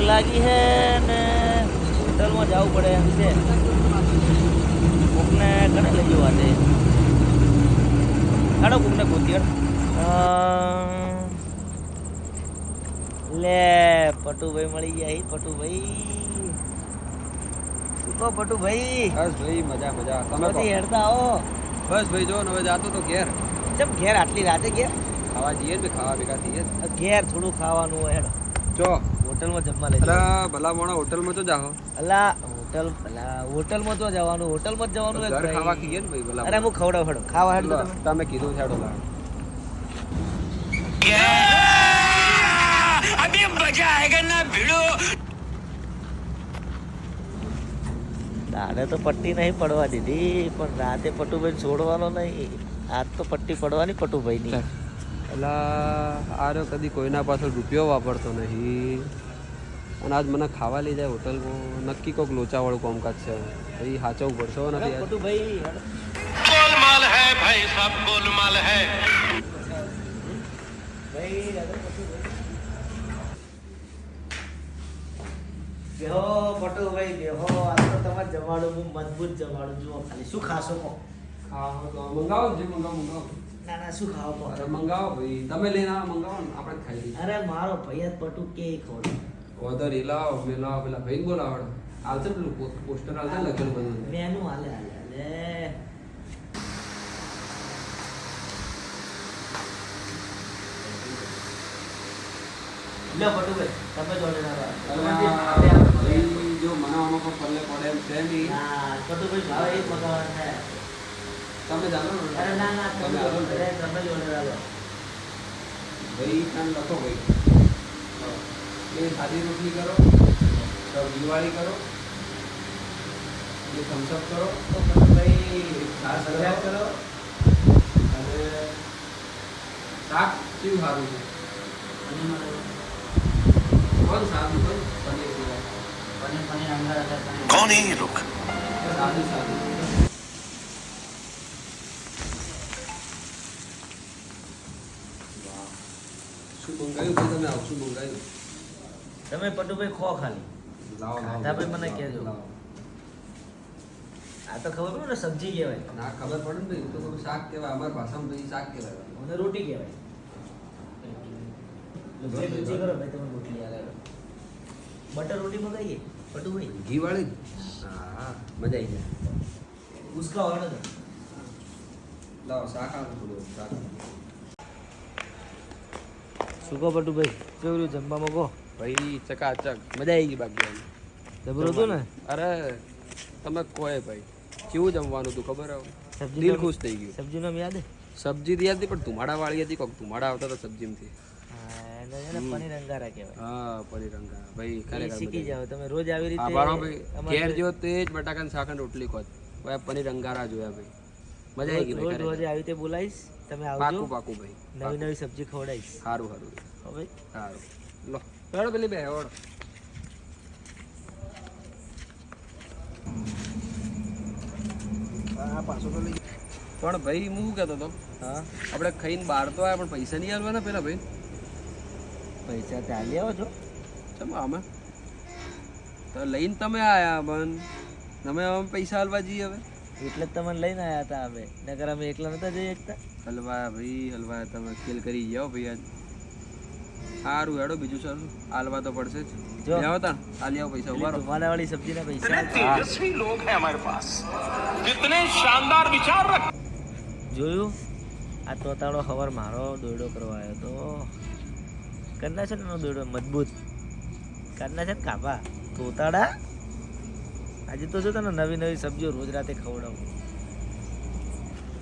ભૂખ લાગી છે ને હોટલમાં જવું પડે એમ છે. ભૂખને કને લઈ જવા દે? હાડો ભૂખને ગોતી લે પટુભાઈ મળી ગયા હી પટુભાઈ. શું પટુભાઈ? બસ ભાઈ મજા મજા. તમે હેડતા આવો. બસ ભાઈ જો હવે જાતો તો ઘેર. ચમ ઘેર આટલી રાતે ઘેર? ખાવા જઈએ ને ખાવા ભેગા થઈએ. ઘેર થોડું ખાવાનું હોય હેડો. જો. હોટલમાં જમવા લઈ અલા ભલા મોણા હોટલમાં તો જાહો અલા હોટલ ભલા હોટલમાં તો જવાનું હોટલમાં જ જવાનું ઘર ખાવા કીએ ને ભાઈ ભલા અરે હું ખવડાવ હેડો. ખાવા હેડો લો, તમે. તમે કીધું છે ના ભીડો દાડે તો પટ્ટી નહીં પડવા દીધી પણ રાતે પટુભાઈ છોડવાનો નહીં. આજ તો પટ્ટી પડવાની પટુભાઈની. એટલે આરો કદી કોઈના પાછળ રૂપિયો વાપરતો નહીં. અને આજ મને ખાવા લઈ જાય હોટલમાં. નક્કી કોક લોચાવાળું કામકાજ છે. ભાઈ સાચવવું પડશે ને જમાડું મજબૂત જમાડું. જુઓ ખાલી શું ખાશો મંગાવો જે મંગાવો મંગાવો. ના ના શું ખાવો અરે મંગાવો ભાઈ. તમે લઈને આવો મંગાવો ને. આપણે ખાઈ લઈએ. અરે મારો ભાઈ પટુ કે ખોડો ઓધર એ લાવો મેં લાવો પેલા ભાઈ બોલાવડો. આવશે પેલું પોસ્ટર આવશે લખેલું બધું? મેનુ હાલે હાલે હાલે. લે પટુભાઈ તમે જ order આપો. જો મને આમાં પલ્લે પડે એમ છે નહીં. પટુભાઈ ભાવે એ છે. તમે જાણો અરે ના ના તમે જાણો તમે જ ઓર્ડર આલો. ભાઈ કામ લખો ભાઈ. એ સાદી રોટલી કરો તો દિવાળી કરો એ થમ્સઅપ કરો તો પછી ભાઈ ખાસ સલાડ કરો અને શાક કેવું સારું છે? કોણ સારું કોણ પનીર પનીર પનીર અંદર કોણ એ લોક સાદું સાદું. મંગાવ્યું તમે આવું મંગાવ્યું તમે પટુભાઈ ખો ખાલી. લાવો લાવો ખાધા ભાઈ મને કહેજો. આ તો ખબર પડે ને સબ્જી કહેવાય. ના ખબર પડે ને ભાઈ તો શાક કહેવાય અમારી ભાષામાં ભાઈ શાક કહેવાય. મને રોટી કહેવાય. લુચી લુચી કરો ભાઈ તમે રોટલી આલે બટર રોટી મગાવીએ પટુભાઈ? ઘી વાળી હા. મજા આવી જાય. ઉસકા વાળો લાવો શાક આવું થોડું શાક શું કહો પટુભાઈ કેવું રહ્યું? જમવામાં કહો. ભાઈ ચકાચક. મજા આવી ગઈ બાકી. જબરું હતું ને? અરે તમે કોઈ ભાઈ. કેવું જમવાનું હતું ખબર? દિલ ખુશ થઈ ગયું. સબ્જી નામ યાદ સબ્જી તો યાદ નહીં પણ તુમાડા વાળી હતી કોક. તુમાડા આવતા હતા સબ્જીમાંથી. પનીર અંગારા કહેવાય. હા પનીર અંગારા ભાઈ ખરેખર શીખી જાવ તમે રોજ આવી. રીતે ભાઈ. ઘેર જો તે જ બટાકા શાક અને રોટલી ખોત. ભાઈ પનીર અંગારા જોયા ભાઈ. મજા આવી ગઈ રોજ રોજ આવી રીતે બોલાવીશ તમે આવજો. પાકું પાકું ભાઈ નવી નવી સબ્જી ખવડાવીશ સારું સારું હવે સારું લો હેડો પેલી બે હેડો. હા પાછો તો લઈ પણ ભાઈ હું શું કહેતો હતો? હા. આપણે ખાઈને બહાર તો આવ્યા પણ પૈસા નહીં આવવાના પેલા ભાઈ? પૈસા ચાલી આવો છો. ચમ અમે તો લઈને તમે આયા પણ તમે અમે પૈસા આલવા જઈએ હવે? એટલે જ તમને લઈને આવ્યા હતા અમે. નકર અમે એકલા નતા જઈ શકતા. હલવા ભાઈ હલવા તમે ખેલ કરી જાઓ ભાઈ આજ. સારું હેડો બીજું સારું. હાલવા તો પડશે જ. જો. આવતા? આલી આવો પૈસા ઉભારો. તમારા વાળી સબ્જી ના પૈસા તેજસ્વી લોગ હે હમારે પાસ. કિતને શાનદાર વિચાર રખ. જોયું? આ તોતાડો હવર મારો દોડો કરવા આવ્યો તો. કરના છે ને દોડો મજબૂત. કરના છે ને કાપા તોતાડા? આજે તો જો તને નવી નવી સબ્જીઓ રોજ રાતે ખવડાવું.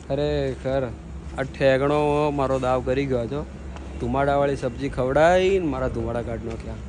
ખરેખર આ ઠેગણો મારો દાવ કરી ગયો છો ધુમાડાવાળી સબ્જી ખવડાવીને મારા ધુમાડા કાઢ નાખ્યા.